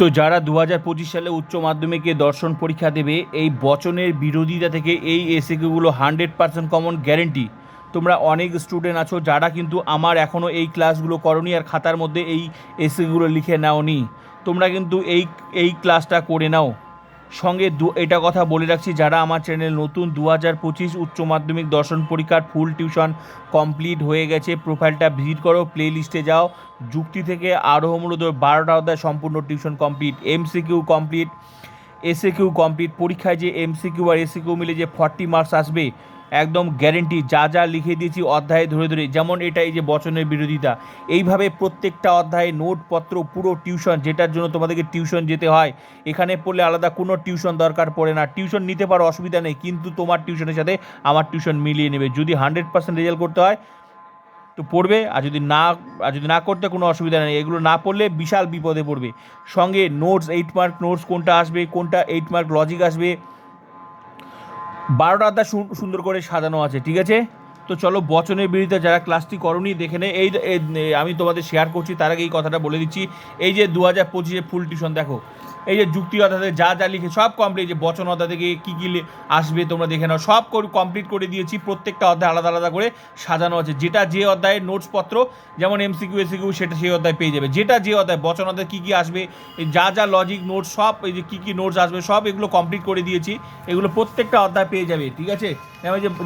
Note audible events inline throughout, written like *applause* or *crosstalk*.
তো যারা দু হাজার পঁচিশ সালে উচ্চ মাধ্যমিকে দর্শন পরীক্ষা দেবে, এই বচনের বিরোধিতা থেকে এই এসিকিউগুলো হান্ড্রেড পার্সেন্ট কমন গ্যারেন্টি। তোমরা অনেক স্টুডেন্ট আছো যারা কিন্তু আমার এখনও এই ক্লাসগুলো করনি আর খাতার মধ্যে এই এসিগুলো লিখে নাওনি। তোমরা কিন্তু এই এই ক্লাসটা করে নাও। সঙ্গে এটা কথা বলে রাখছি, যারা আমার চ্যানেল নতুন দু হাজার পঁচিশ উচ্চ মাধ্যমিক দর্শন পরীক্ষার ফুল টিউশন কমপ্লিট হয়ে গেছে, প্রোফাইলটা ভিজিট করো প্লে লিস্টে যাও, যুক্তি থেকে আরও মূলত বারোটা অধ্যায় সম্পূর্ণ tuition complete, MCQ complete SA Q complete, পরীক্ষায় যে এমসিকিউ আর এসএ কিউ মিলে যে ফর্টি মার্কস আসবে একদম গ্যারেন্টি যা যা লিখে দিয়েছি অধ্যায়ে ধরে ধরে, যেমন এটা এই যে বচনের বিরোধিতা, এইভাবে প্রত্যেকটা অধ্যায়ে নোটপত্র, পুরো টিউশন যেটার জন্য তোমাদেরকে টিউশন যেতে হয়, এখানে পড়লে আলাদা কোনো টিউশন দরকার পড়ে না। টিউশন নিতে পারো, অসুবিধা নেই, কিন্তু তোমার টিউশনের সাথে আমার টিউশন মিলিয়ে নেবে। যদি হান্ড্রেড পার্সেন্ট রেজাল্ট করতে হয়, তো পড়বে, আর যদি না, আর যদি না করতে কোনো অসুবিধা নেই। এগুলো না পড়লে বিশাল বিপদে পড়বে। সঙ্গে নোটস এইট মার্ক নোটস কোনটা আসবে, কোনটা এইট মার্ক লজিক আসবে বারোটা আদা সুন্দর করে সাজানো আছে, ঠিক আছে? তো চলো, বচনের বিরুদ্ধে যারা ক্লাসটি করনি, দেখে নে। এই- আমি তোমাদের শেয়ার করছি, তার আগে এই কথাটা বলে দিচ্ছি। এই যে দু হাজার পঁচিশে ফুল টিউশন দেখো। এই যে যুক্তি অধ্যায় যা যা লিখে সব কমপ্লিট যে বচন থেকে কী কী আসবে তোমরা দেখে নাও। সব কমপ্লিট করে দিয়েছি, প্রত্যেকটা অধ্যায় আলাদা আলাদা করে সাজানো আছে। যেটা যে অধ্যায়ের নোটসপত্র যেমন এম এমসিকিউ এসিকিউ সেটা সেই অধ্যায় পেয়ে যাবে। যেটা যে অধ্যায় বচন অধ্যায় কী কী আসবে যা যা লজিক নোটস সব এই যে কী কী নোটস আসবে, সব এগুলো কমপ্লিট করে দিয়েছি। এগুলো প্রত্যেকটা অধ্যায় পেয়ে যাবে, ঠিক আছে?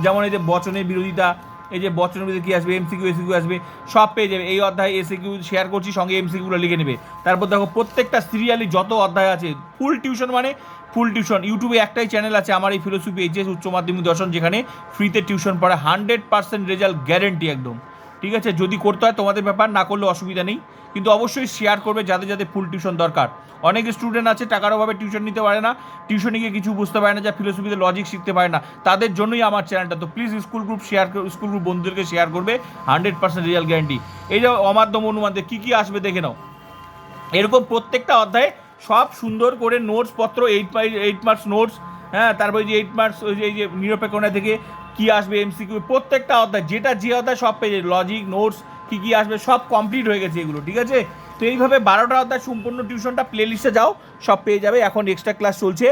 যেমন এই যে বচনের বিরোধিতা এই যে বিরোধী কী আসবে এমসিকিউ এসিকিউ আসবে, সব পেয়ে যাবে। এই অধ্যায় এসিকিউ শেয়ার করছি, সঙ্গে এমসিকিউগুলো লিখে নেবে। তারপর দেখো, প্রত্যেকটা সিরিয়ালি যত অধ্যায় আছে ফুল টিউশন মানে ফুল টিউশন ইউটিউবে একটাই চ্যানেল আছে আমার এই ফিলোসফি এইচএস উচ্চ মাধ্যমিক দর্শন যেখানে ফ্রিতে টিউশন পড়ে। হান্ড্রেড পার্সেন্ট রেজাল্ট গ্যারেন্টি একদম। ঠিক আছে? যদি করতে হয় তোমাদের ব্যাপার, না করলে অসুবিধা নেই। কিন্তু অবশ্যই শেয়ার করবে যাদের যাদের ফুল টিউশন দরকার। অনেক স্টুডেন্ট আছে, টাকার অভাবে টিউশন নিতে পারে না। টিউশনে গিয়ে কিছু বুঝতে পারে না, যা ফিলোসফিতে লজিক শিখতে পারে না। তাদের জন্যই আমার চ্যানেলটা তো please school group share school group বন্ধুদেরকে শেয়ার করবে। হান্ড্রেড পার্সেন্ট রেজাল্ট গ্যারান্টি এই যে অমাধ্যম অনুমানদের কী কী আসবে দেখে নাও। এরকম প্রত্যেকটা অধ্যায়ে সব সুন্দর করে নোটস পত্র এইট এইট মার্কস নোটস হ্যাঁ তারপরে যে এইট মার্কস ওই যে, এই যে নিরপেক্ষণা থেকে কী আসবে এমসিকিউ প্রত্যেকটা অধ্যায়, যেটা যে অধ্যায় সব পেয়ে লজিক নোটস কী কী আসবে, সব কমপ্লিট হয়ে গেছে এগুলো, ঠিক আছে? তো এইভাবে বারোটা অধ্যায় সম্পূর্ণ টিউশনটা প্লে লিস্টে যাও, সব পেয়ে যাবে, এখন এক্সট্রা ক্লাস চলছে।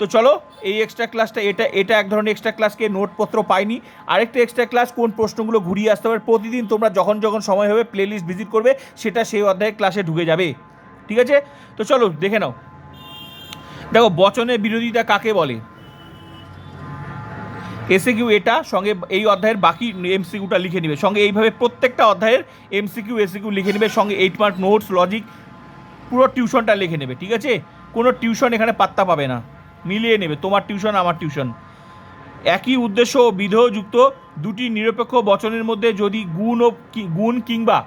তো চলো, এই এক্সট্রা ক্লাসটা এটা এটা এক ধরনের এক্সট্রা ক্লাসকে নোটপত্র পাইনি। আরেকটা এক্সট্রা ক্লাস কোন প্রশ্নগুলো ঘুরিয়ে আসতে হবে, প্রতিদিন তোমরা যখন যখন সময় হবে প্লে লিস্ট ভিজিট করবে, সেটা সেই অধ্যায়ের ক্লাসে ঢুকে যাবে। ঠিক আছে? তো চলো, দেখে নাও। দেখো, বচনের বিরোধিতা কাকে বলে? এসিকিউ এটা, সঙ্গে এই অধ্যায়ের বাকি এমসিকিউটা লিখে নেবে। সঙ্গে এইভাবে প্রত্যেকটা অধ্যায়ের এমসিকিউ, এসিকিউ লিখে নেবে, সঙ্গে এইট মার্ক নোটস লজিক পুরো টিউশনটা লিখে নেবে, ঠিক আছে? কোনো টিউশন এখানে পাত্তা পাবে না। মিলিয়ে নেবে, তোমার টিউশন আমার টিউশন একই উদ্দেশ্য ও বিধেয়যুক্ত দুটি নিরপেক্ষ বচনের মধ্যে যদি গুণ ও গুণ কিংবা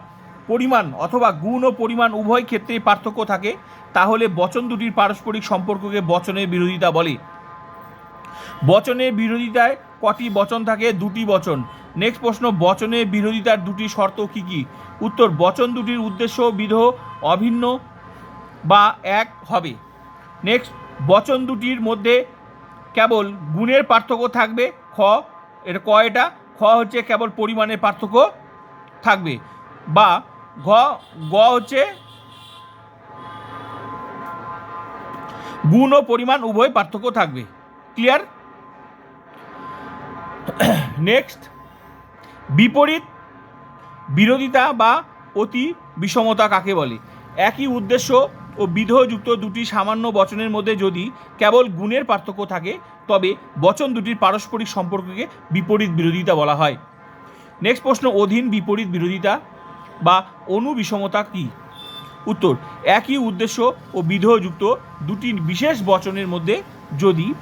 পরিমাণ অথবা গুণ ও পরিমাণ উভয় ক্ষেত্রেই পার্থক্য থাকে, তাহলে বচন দুটির পারস্পরিক সম্পর্ককে বচনের বিরোধিতা বলে। বচনের বিরোধিতায় কটি বচন থাকে? দুটি বচন। নেক্সট প্রশ্ন, বচনে বিরোধিতার দুটি শর্ত কি কি? উত্তর, বচন দুটির উদ্দেশ্য বিধ অভিন্ন বা এক হবে। নেক্সট বচন দুটির মধ্যে কেবল গুণের পার্থক্য থাকবে? খ এটা ক এটা? খ হচ্ছে কেবল পরিমাণের পার্থক্য থাকবে। বা ঘ, গ হচ্ছে গুণ ও পরিমাণ উভয় পার্থক্য থাকবে। ক্লিয়ার নেক্সট বিপরীত, বিরোধিতা বা অতি বিষমতা কাকে বলে? একই উদ্দেশ্য ও বিধযুক্ত দুটি সামান্য বচনের মধ্যে যদি কেবল গুণের পার্থক্য থাকে, তবে বচন দুটির পারস্পরিক সম্পর্ককে বিপরীত বিরোধিতা বলা হয়। নেক্সট প্রশ্ন, অধীন বিপরীত বিরোধিতা বা অনুবিষমতা কী? উত্তর, একই উদ্দেশ্য ও বিধযুক্ত দুটি বিশেষ বচনের মধ্যে যদি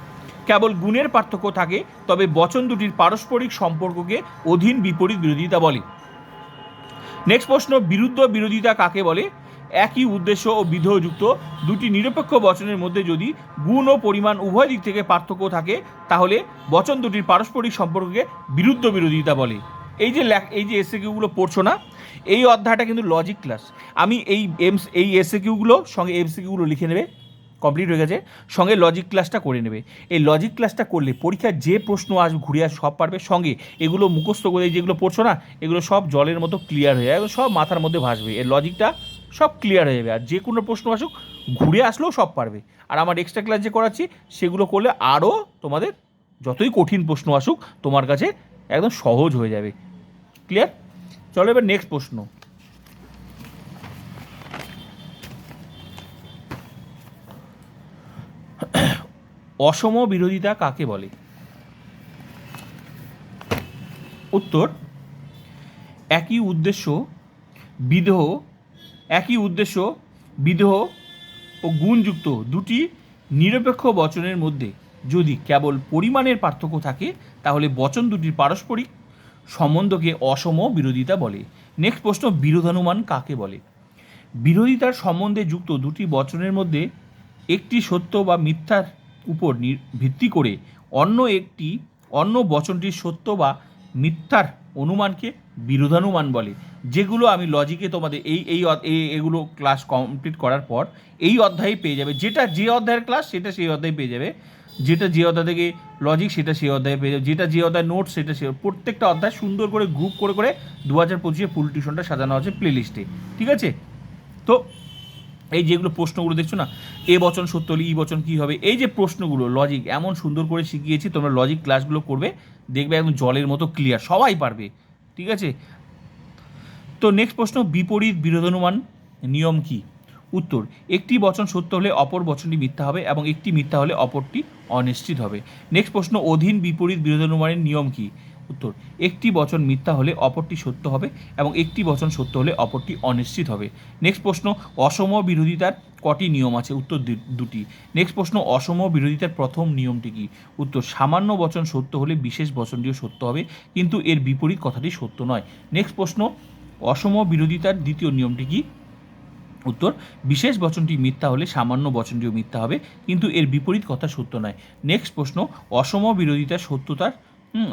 কেবল গুণের পার্থক্য থাকে, তবে বচন দুটির পারস্পরিক সম্পর্ককে অধীন বিপরীত বিরোধিতা বলে। নেক্সট প্রশ্ন, বিরুদ্ধ বিরোধিতা কাকে বলে? একই উদ্দেশ্য ও বিধেয়যুক্ত দুটি নিরপেক্ষ বচনের মধ্যে যদি গুণ ও পরিমাণ উভয় দিক থেকে পার্থক্য থাকে, তাহলে বচন দুটির পারস্পরিক সম্পর্ককে বিরুদ্ধ বিরোধিতা বলে। এই যে এই যে এসএকিউগুলো পড়ছো না, এই অধ্যায়টা কিন্তু লজিক ক্লাস আমি এই এমস এই এসএকিউগুলো সঙ্গে এমসিকিউগুলো লিখে নেবে। কমপ্লিট হয়ে গেছে। সঙ্গে লজিক ক্লাসটা করে নেবে। এই লজিক ক্লাসটা করলে পরীক্ষার যে প্রশ্ন আসবে ঘুরে আস সব পারবে। সঙ্গে এগুলো মুখস্থ করে যেগুলো পড়ছো না, এগুলো সব জলের মতো ক্লিয়ার হয়ে যাবে, সব মাথার মধ্যে ভাসবে। এর লজিকটা সব ক্লিয়ার হয়ে যাবে। আর যে কোনো প্রশ্ন আসুক, ঘুরে আসলেও সব পারবে। আর আমার এক্সট্রা ক্লাস যে করাচ্ছি, সেগুলো করলে আরও তোমাদের যতই কঠিন প্রশ্ন আসুক, তোমার কাছে একদম সহজ হয়ে যাবে। ক্লিয়ার চলো এবার নেক্সট প্রশ্ন। অসম বিরোধিতা কাকে বলে? উত্তর, একই উদ্দেশ্য বিদেহ একই উদ্দেশ্য বিদেহ ও গুণযুক্ত দুটি নিরপেক্ষ বচনের মধ্যে যদি কেবল পরিমাণের পার্থক্য থাকে, তাহলে বচন দুটির পারস্পরিক সম্বন্ধকে অসম বিরোধিতা বলে। নেক্সট প্রশ্ন, বিরোধানুমান কাকে বলে? বিরোধিতার সম্বন্ধে যুক্ত দুটি বচনের মধ্যে একটি সত্য বা মিথ্যার উপর ভিত্তি করে অন্য একটি, অন্য বচনটির সত্য বা মিথ্যার অনুমানকে বিরোধানুমান বলে। যেগুলো আমি লজিকে তোমাদের এই, এই- এগুলো ক্লাস কমপ্লিট করার পর এই অধ্যায়ে পেয়ে যাবে। যেটা যে অধ্যায়ের ক্লাস সেটা সেই অধ্যায়ে পেয়ে যাবে। যেটা যে অধ্যায় থেকে লজিক সেটা সেই অধ্যায়ে পেয়ে যাবে। যেটা যে অধ্যায় নোট সেটা সে প্রত্যেকটা অধ্যায় সুন্দর করে গ্রুপ করে করে দু হাজার পঁচিশে ফুল টিউশনটা সাজানো আছে প্লেলিস্টে ঠিক আছে? তো এই যেগুলো প্রশ্নগুলো দেখছ না, এ বচন সত্য হলে ই বচন কী হবে? এই যে প্রশ্নগুলো লজিক এমন সুন্দর করে শিখিয়েছি, তোমরা লজিক ক্লাসগুলো করবে, দেখবে একদম জলের মতো ক্লিয়ার সবাই পারবে, ঠিক আছে? তো নেক্সট প্রশ্ন, বিপরীত বিরোধানুমান নিয়ম কি? উত্তর, একটি বচন সত্য হলে অপর বচনটি মিথ্যা হবে এবং একটি মিথ্যা হলে অপরটি অনিশ্চিত হবে। নেক্সট প্রশ্ন, অধীন বিপরীত বিরোধানুমানের নিয়ম কি? উত্তর, একটি বচন মিথ্যা হলে অপরটি সত্য হবে এবং একটি বচন সত্য হলে অপরটি অনিশ্চিত হবে। নেক্সট প্রশ্ন, অসম বিরোধিতার কটি নিয়ম আছে? উত্তর দুটি। নেক্সট প্রশ্ন, অসম বিরোধিতার প্রথম নিয়মটি কি? উত্তর, সামান্য বচন সত্য হলে বিশেষ বচনটিও সত্য হবে, কিন্তু এর বিপরীত কথাটি সত্য নয়। নেক্সট প্রশ্ন, অসম বিরোধিতার দ্বিতীয় নিয়মটি কি? উত্তর, বিশেষ বচনটি মিথ্যা হলে সামান্য বচনটিও মিথ্যা হবে, কিন্তু এর বিপরীত কথা সত্য নয়। নেক্সট প্রশ্ন, অসম বিরোধিতার সত্যতার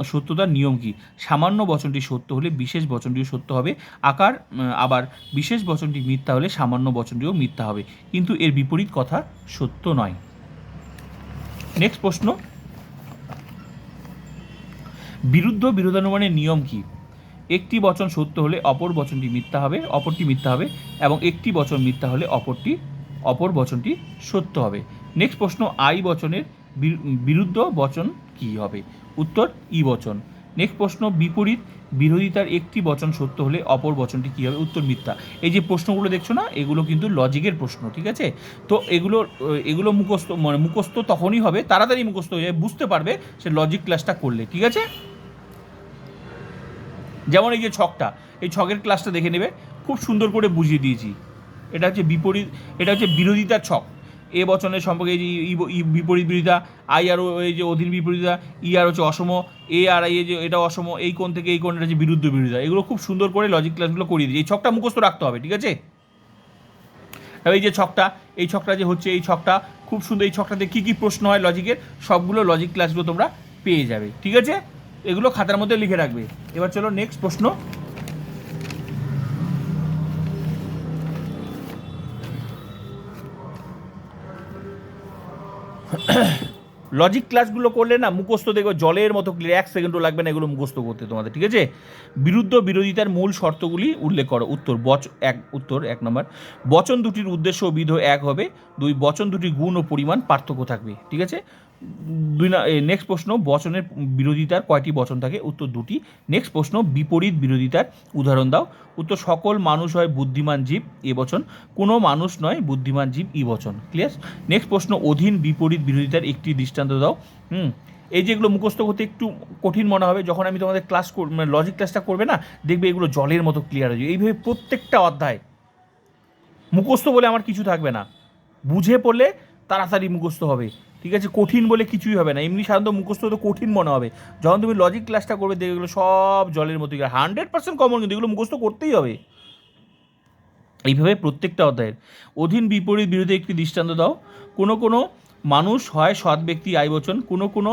সত্যতার নিয়ম কি? সামান্য বচনটি সত্য হলে বিশেষ বচনটিও সত্য হবে। আকার আবার বিশেষ বচনটি মিথ্যা হলে সামান্য বচনটিও মিথ্যা হবে। কিন্তু এর বিপরীত কথা সত্য নয়। নেক্সট প্রশ্ন। বিরুদ্ধ বিরোধানুমানের নিয়ম কি? একটি বচন সত্য হলে অপর বচনটি মিথ্যা হবে, অপরটি মিথ্যা হবে এবং একটি বচন মিথ্যা হলে অপরটি, অপর বচনটি সত্য হবে। নেক্সট প্রশ্ন, আই বচনের বিরুদ্ধ বচন কি হবে? উত্তর, ই বচন। নেক্সট প্রশ্ন, বিপরীত বিরোধিতার একটি বচন সত্য হলে অপর বচনটি কী হবে? উত্তর, মিথ্যা। এই যে প্রশ্নগুলো দেখছ না, এগুলো কিন্তু লজিকের প্রশ্ন, ঠিক আছে? তো এগুলো এগুলো মুখস্থ মানে মুখস্থ তখনই হবে, তাড়াতাড়ি মুখস্থ হয়ে যাবে, বুঝতে পারবে সে লজিক ক্লাসটা করলে, ঠিক আছে? যেমন এই যে ছকটা, এই ছকের ক্লাসটা দেখে নেবে। খুব সুন্দর করে বুঝিয়ে দিয়েছি। এটা হচ্ছে বিপরীত, এটা হচ্ছে বিরোধিতার ছক। এ বচনের সম্পর্কে এই যে বিপরীত বিরোধিতা, আই আর ও এই যে অধীন বিপরীতা ই আর হচ্ছে অসম, এ আর আই যে এটা অসম, এই কোণ থেকে এই কোণটা হচ্ছে বিরুদ্ধ বিরোধিতা। এগুলো খুব সুন্দর করে লজিক ক্লাসগুলো করিয়ে দিয়েছি। এই ছকটা মুখস্থ রাখতে হবে, ঠিক আছে? এই যে ছকটা, এই ছকটা যে হচ্ছে, এই ছকটা, খুব সুন্দর এই ছকটাতে কী কী প্রশ্ন হয় লজিকের সবগুলো লজিক ক্লাসগুলো তোমরা পেয়ে যাবে, ঠিক আছে? এগুলো খাতার মধ্যে লিখে রাখবে। এবার চলো নেক্সট প্রশ্ন। *coughs* লজিক ক্লাসগুলো করলে না মুখস্থ দেখো জলের মতো ক্লিয়ার এক সেকেন্ডও লাগবে না এগুলো মুখস্থ করতে তোমাদের, ঠিক আছে? বিরুদ্ধ বিরোধিতার মূল শর্তগুলি উল্লেখ করো। উত্তর, বচ, এক, উত্তর, এক নম্বর বচন দুটির উদ্দেশ্য বিধ এক হবে। দুই, বচন দুটির গুণ ও পরিমাণ পার্থক্য থাকবে, ঠিক আছে? দুই না নেক্সট প্রশ্ন, বচনের বিরোধিতার কয়টি বচন থাকে? উত্তর দুটি। নেক্সট প্রশ্ন, বিপরীত বিরোধিতার উদাহরণ দাও। উত্তর, সকল মানুষ হয় বুদ্ধিমান জীব, এ বচন। কোনো মানুষ নয় বুদ্ধিমান জীব, ই বচন। ক্লিয়ার নেক্সট প্রশ্ন, অধীন বিপরীত বিরোধিতার একটি দৃষ্টান্ত দাও। হুম, এই যেগুলো মুখস্থ করতে একটু কঠিন মনে হবে, যখন আমি তোমাদের ক্লাস মানে লজিক ক্লাসটা করবে না, দেখবে এগুলো জলের মতো ক্লিয়ার হয়ে যাবে। এইভাবে প্রত্যেকটা অধ্যায় মুখস্থ বলে আমার কিছু থাকবে না। বুঝে পড়লে তাড়াতাড়ি মুখস্থ হবে। ঠিক আছে, কঠিন বলে কিছুই হবে না। এমনি সাধারণত মুখস্থ তো কঠিন মনে হবে। যখন তুমি লজিক ক্লাসটা করবে, দেখবে সব জলের মতো। হান্ড্রেড পার্সেন্ট কমন কিন্তু এগুলো মুখস্থ করতেই হবে। এইভাবে প্রত্যেকটা অধ্যায়ের। অধীন বিপরীত বিরোধী একটি দৃষ্টান্ত দাও। কোনো কোনো মানুষ হয় সৎ ব্যক্তি আই বচন, কোনো কোনো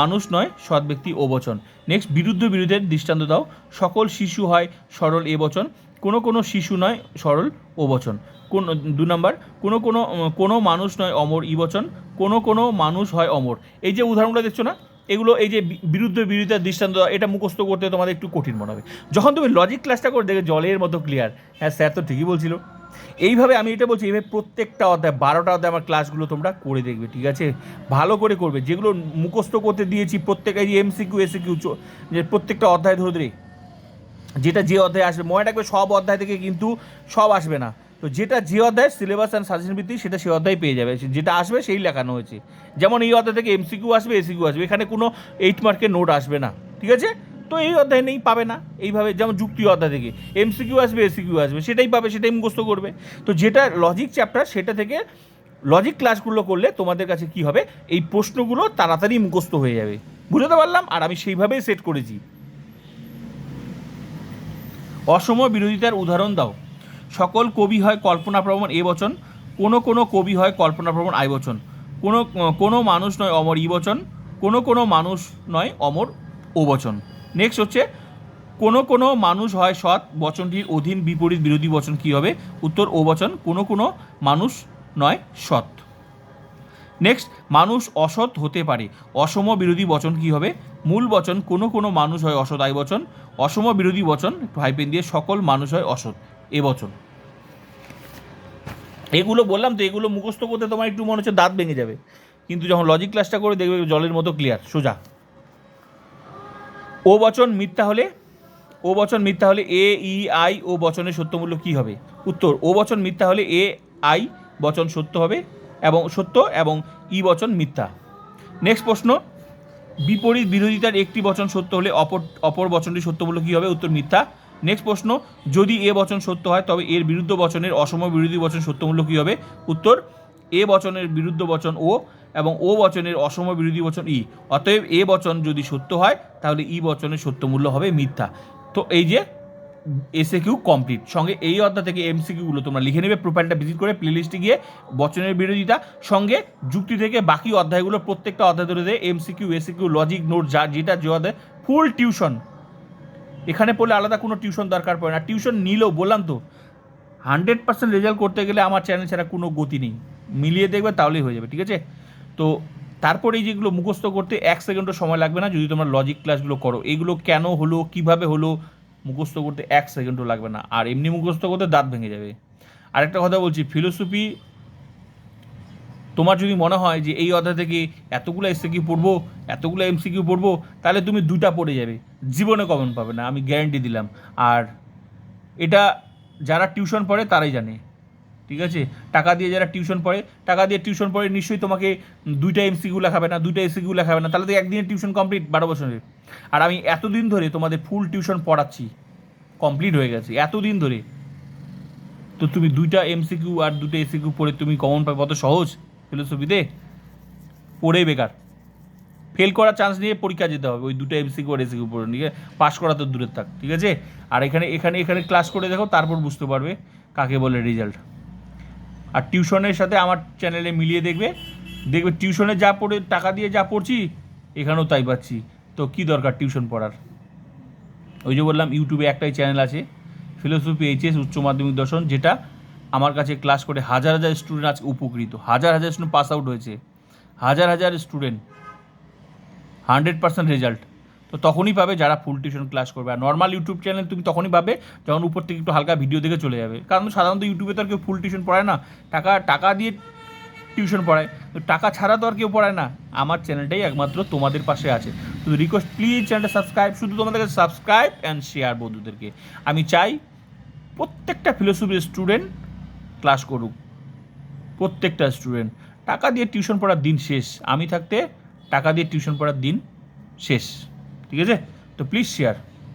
মানুষ নয় সৎ ব্যক্তি ও বচন। নেক্সট বিরুদ্ধ বিরোধের দৃষ্টান্ত দাও। সকল শিশু হয় সরল এ বচন, কোনো কোনো শিশু নয় সরল ও বচন। কোন, দু নম্বর, কোনো কোনো কোনো মানুষ নয় অমর ই বচন কোনো কোনো মানুষ হয় অমর। এই যে উদাহরণগুলো দেখছ না, এগুলো এই যে বিরুদ্ধ বিরোধিতার দৃষ্টান্ত এটা মুখস্থ করতে তোমাদের একটু কঠিন মনে হবে। যখন তুমি লজিক ক্লাসটা করে দেখে জলের মতো ক্লিয়ার হ্যাঁ স্যার তো ঠিকই বলছিল। এইভাবে আমি এটা বলছি, এইভাবে প্রত্যেকটা অধ্যায়, বারোটা অধ্যায় আমার ক্লাসগুলো তোমরা করে দেখবে, ঠিক আছে? ভালো করে করবে। যেগুলো মুখস্থ করতে দিয়েছি প্রত্যেক এই যে এমসিকিউ এসিকিউ যে প্রত্যেকটা অধ্যায় ধরে ধরে, যেটা যে অধ্যায় আসবে, মনে রাখবে সব অধ্যায় থেকে কিন্তু সব আসবে না। তো যেটা যে অধ্যায় সিলেবাস অ্যান্ড সাজেশন ভিত্তিক, সেটা সেই অধ্যায় পেয়ে যাবে। যেটা আসবে, সেই লেখানো হয়েছে। যেমন এই অধ্যায় থেকে এমসিকিউ আসবে এসিকিউ আসবে। এখানে কোনো এইট মার্কের নোট আসবে না। ঠিক আছে? তো এই অধ্যায় নেই, পাবে না। এইভাবে যেমন যুক্তি অধ্যায় থেকে এমসিকিউ আসবে এসিকিউ আসবে, সেটাই পাবে, সেটাই মুখস্থ করবে। তো যেটা লজিক চ্যাপ্টার সেটা থেকে লজিক ক্লাসগুলো করলে তোমাদের কাছে কি হবে? এই প্রশ্নগুলো তাড়াতাড়ি মুখস্থ হয়ে যাবে। বুঝতে পারলাম? আর আমি সেইভাবেই সেট করেছি। অসম বিরোধিতার উদাহরণ দাও। সকল কবি হয় কল্পনাপ্রবণ এ বচন, কোনো কোনো কবি হয় কল্পনাপ্রবণ আই বচন। কোনো কোনো মানুষ নয় অমর ই বচন, কোনো কোনো মানুষ নয় অমর ও বচন। নেক্সট হচ্ছে, কোনো কোনো মানুষ হয় সৎ বচনটির অধীন বিপরীত বিরোধী বচন কী হবে? উত্তর ও বচন, কোনো কোনো মানুষ নয় সৎ। নেক্সট মানুষ অসৎ হতে পারে। অসম বিরোধী বচন কি হবে? মূল বচন, কোনো কোনো মানুষ হয় অসৎ আই বচন, অসম বিরোধী বচন, ভাইপেন দিয়ে সকল মানুষ হয় অসৎ। এ বচন এগুলো বললাম তো, এগুলো মুখস্থ করতে তোমার একটু মনে হচ্ছে দাঁত ভেঙে যাবে। কিন্তু যখন লজিক ক্লাসটা করে দেখবে, জলের মতো ক্লিয়ার সোজা। ও বচন মিথ্যা হলে, ও বচন মিথ্যা হলে এ, ই, আই, ও বচনের সত্যমূল্য কী হবে? উত্তর, ও বচন মিথ্যা হলে এ, আই, বচন সত্য হবে এবং সত্য এবং ই বচন মিথ্যা। নেক্সট প্রশ্ন, বিপরীত বিরোধিতার একটি বচন সত্য হলে অপর অপর বচনটি সত্যমূল্য কী হবে? উত্তর, মিথ্যা। নেক্সট প্রশ্ন, যদি এ বচন সত্য হয়, তবে এর বিরুদ্ধ বচনের অসম বিরোধী বচন সত্যমূল্য কী হবে? উত্তর, এ বচনের বিরুদ্ধ বচন ও এবং ও বচনের অসম বিরোধী বচন ই। অতএব এ বচন যদি সত্য হয়, তাহলে ই বচনের সত্যমূল্য হবে মিথ্যা। তো এই যে এসে কিউ কমপ্লিট সঙ্গে এই অধ্যায় থেকে এমসিকিউগুলো তোমরা লিখে নেবে প্রোফাইলটা ভিজিট করে প্লেলিস্টে গিয়ে বচনের বিরোধিতা। সঙ্গে যুক্তি থেকে বাকি অধ্যায়গুলো প্রত্যেকটা অধ্যায় ধরে দেয় এমসিকিউ এসিকিউ লজিক নোট যা যেটা যে অধ্যায় ফুল টিউশন এখানে পড়লে আলাদা কোনো টিউশন দরকার পড়ে না। টিউশন নিলেও, বললাম তো, হান্ড্রেড পার্সেন্ট রেজাল্ট করতে গেলে আমার চ্যানেল ছাড়া কোনো গতি নেই। মিলিয়ে দেখবে তাহলেই হয়ে যাবে, ঠিক আছে? তো তারপরে এই যেগুলো মুখস্থ করতে এক সেকেন্ডও সময় লাগবে না, যদি তোমরা লজিক ক্লাসগুলো করো। এগুলো কেন হলো, কীভাবে হলো, মুখস্থ করতে এক সেকেন্ডও লাগবে না। আর এমনি মুখস্থ করতে দাঁত ভেঙে যাবে। আরেকটা কথা বলছি ফিলোসফি তোমার যদি মনে হয় যে এই অধ্যায় থেকে এতগুলো এসিকিউ পড়ব, এতগুলো এমসিকিউ পড়ব, তাহলে তুমি দুটা পড়ে যাবে। জীবনে কমন পাবে না, আমি গ্যারান্টি দিলাম। আর এটা যারা টিউশন পড়ে তারাই জানে, ঠিক আছে? টাকা দিয়ে যারা টিউশন পড়ে, টাকা দিয়ে টিউশন পড়ে নিশ্চয়ই তোমাকে দুইটা এমসিকিউ লেখাবে না, দুইটা এসিকিউ লেখাবে না, তাহলে তো একদিনের টিউশন কমপ্লিট বারো বছরের। আর আমি এতদিন ধরে তোমাদের ফুল টিউশন পড়াচ্ছি কমপ্লিট হয়ে গেছে, এতদিন ধরে। তো তুমি দুইটা এমসিকিউ আর দুটো এসিকিউ পড়ে তুমি কমন পাবে, কত সহজ ফিলোসফিতে পড়েই বেকার। ফেল করার চান্স নিয়ে পরীক্ষা যেতে হবে। ওই দুটো এমসিকিউ আর এসিকিউ পড়ে নিয়ে পাশ করা তো দূরের থাক, ঠিক আছে? আর এখানে এখানে এখানে ক্লাস করে দেখো, তারপর বুঝতে পারবে কাকে বলে রেজাল্ট আর টিউশনের সাথে আমার চ্যানেলে মিলিয়ে দেখবে। দেখবে টিউশনে যা পড়ে, টাকা দিয়ে যা পড়ছি, এখানেও তাই পাচ্ছি। তো কি দরকার টিউশন পড়ার? ওই যে বললাম ইউটিউবে একটাই চ্যানেল আছে ফিলোসফি এইচএস উচ্চ মাধ্যমিক দর্শন যেটা আমার কাছে ক্লাস করে হাজার হাজার স্টুডেন্ট আজকে উপকৃত। হাজার হাজার স্টুডেন্ট পাস আউট হয়েছে। হাজার হাজার স্টুডেন্ট হান্ড্রেড পার্সেন্ট রেজাল্ট। তো তখনই পাবে যারা ফুল টিউশন ক্লাস করবে। আর নর্মাল ইউটিউব চ্যানেল তুমি তখনই পাবে যখন উপর থেকে একটু হালকা ভিডিও দেখে চলে যাবে। কারণ সাধারণত ইউটিউবে তো আর কেউ ফুল টিউশন পড়ায় না। টাকা টাকা দিয়ে টিউশন পড়ায়। তো টাকা ছাড়া তো আর কেউ পড়ায় না। আমার চ্যানেলটাই একমাত্র তোমাদের পাশে আছে। তো রিকোয়েস্ট প্লিজ চ্যানেলটা সাবস্ক্রাইব শুধু তোমাদের কাছে সাবস্ক্রাইব অ্যান্ড শেয়ার বন্ধুদেরকে। আমি চাই প্রত্যেকটা ফিলোসফির স্টুডেন্ট ক্লাস করুক। প্রত্যেকটা স্টুডেন্ট টাকা দিয়ে টিউশন পড়ার দিন শেষ। আমি থাকতে টাকা দিয়ে টিউশন পড়ার দিন শেষ ঠিক আছে? তো প্লিজ শেয়ার